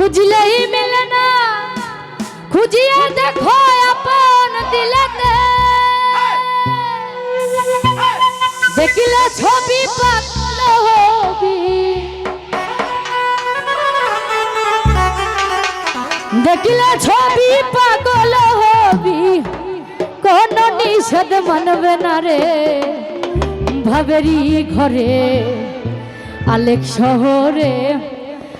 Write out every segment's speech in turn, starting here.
খুঁজলেই মেলে না। খুঁজিয়ে দেখো, আপন দিলেতে। দেখিলে ছবি পাতল হবি। দেখিলে ছবি পাগল হবি। কোন নিষেধ মানবে না রে ভাবেরি ঘরে। আলেক শহরে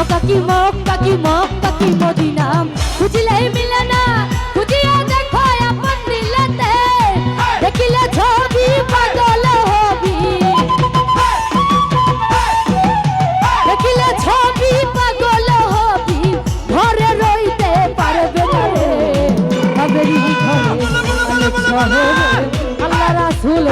মক্কা কি মক্কা দিনাম খুঁজিলে মিলে না খুঁজিয়া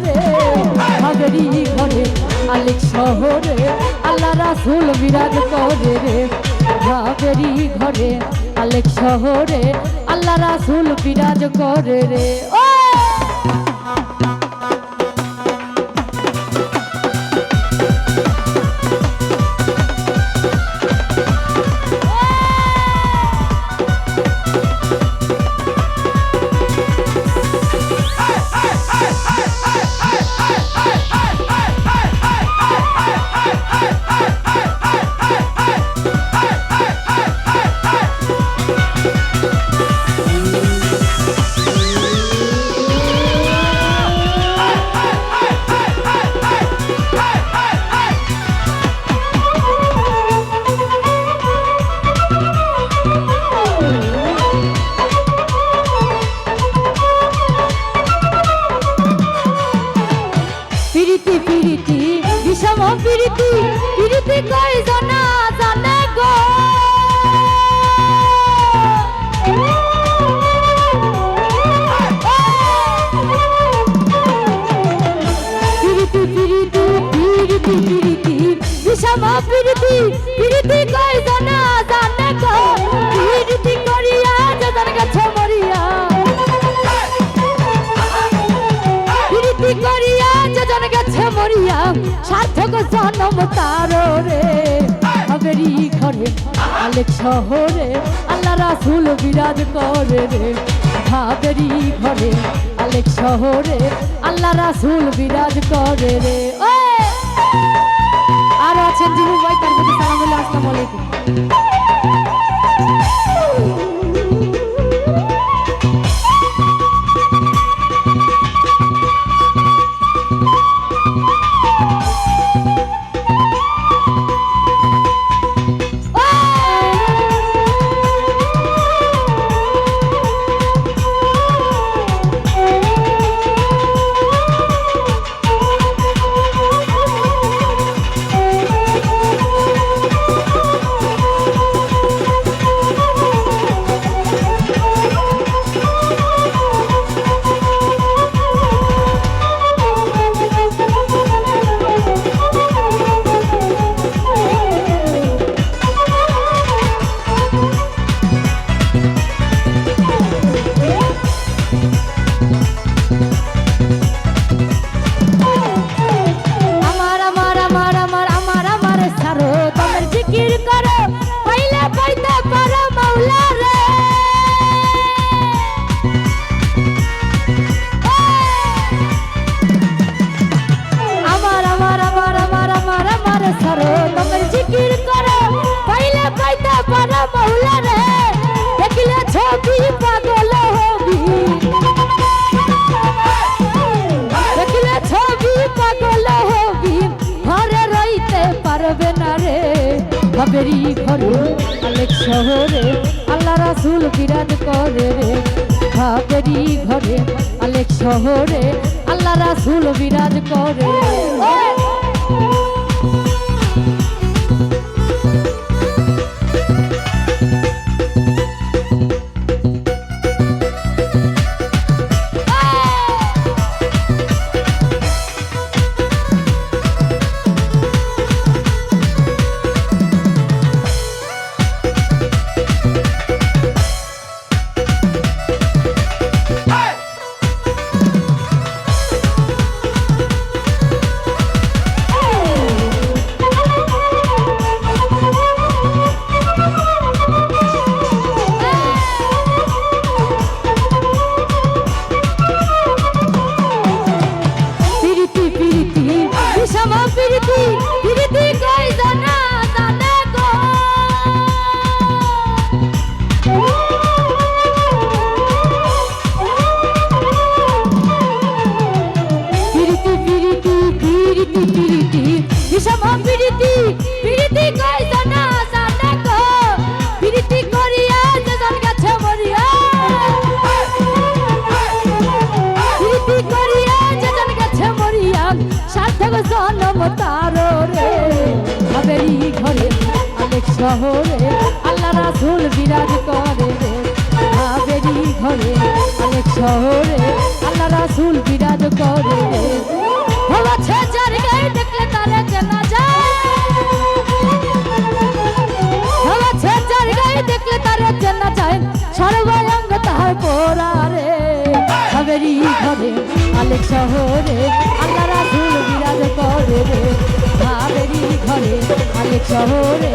আছে রে হাবেরি ঘরে, আলিক শহরে, আল্লাহ রাসুল বিরাজ করে রে। হাবেরি ঘরে, আলেক শহরে, আল্লাহ রাসুল বিরাজ করে রে। ও পিরিতি পিরিতি, বিষম পিরিতি পিরিতি কই জানা জানে গো? পিরিতি পিরিতি পিরিতি পিরিতি, বিষম পিরিতি পিরিতি কই জানা জানে সার্থক জনম তার রে। হাবেরি ঘরে, আলেক শহরে, আল্লাহ রাসুল বিরাজ করে রে। হাবেরি ঘরে, আলেক শহরে, আল্লাহ রাসুল বিরাজ করে রে। আর আছেন জিবু ভাই, তার প্রতি সালাম আসসালামু আলাইকুম। পারবে না রে বাবেরি ঘরে। আলেক শহরে, আল্লাহ রাসুল বিরাজ করে রে। বাবেরি ঘরে অনেক শহরে, আল্লাহ রাসুল বিরাজ করে। সার্থক জনম তার রে হাবেরি ঘরে অনেক শহরে, আল্লাহ রাসুল বিরাজ করে রে। হাবেরি ঘরে অনেক শহরে, আল্লাহ রাসুল বিরাজ করে রে। হচ্ছে যার গায়ে দেখলে আলেক শহরে আল্লাহ রাসুল বিরাজ করে রে। হাবেরি ঘরে আলেক শহরে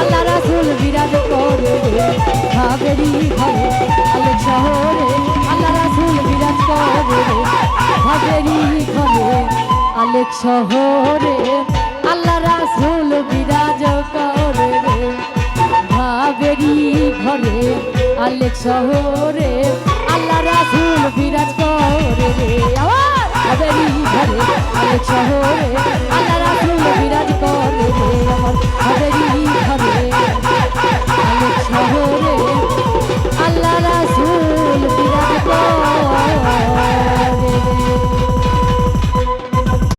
আল্লাহ রাসুল বিরাজ করে রে। হাবেরি ঘরে আলেক শহরে আল্লাহ রাসুল বিরাজ করে রে। হাবেরি ঘরে আলেক শহরে আল্লাহ রাসুল বিরাজ করে রে। ভাবেরি ঘরে আলেক শহরে আল্লাহ রাসুল বিরাজ করে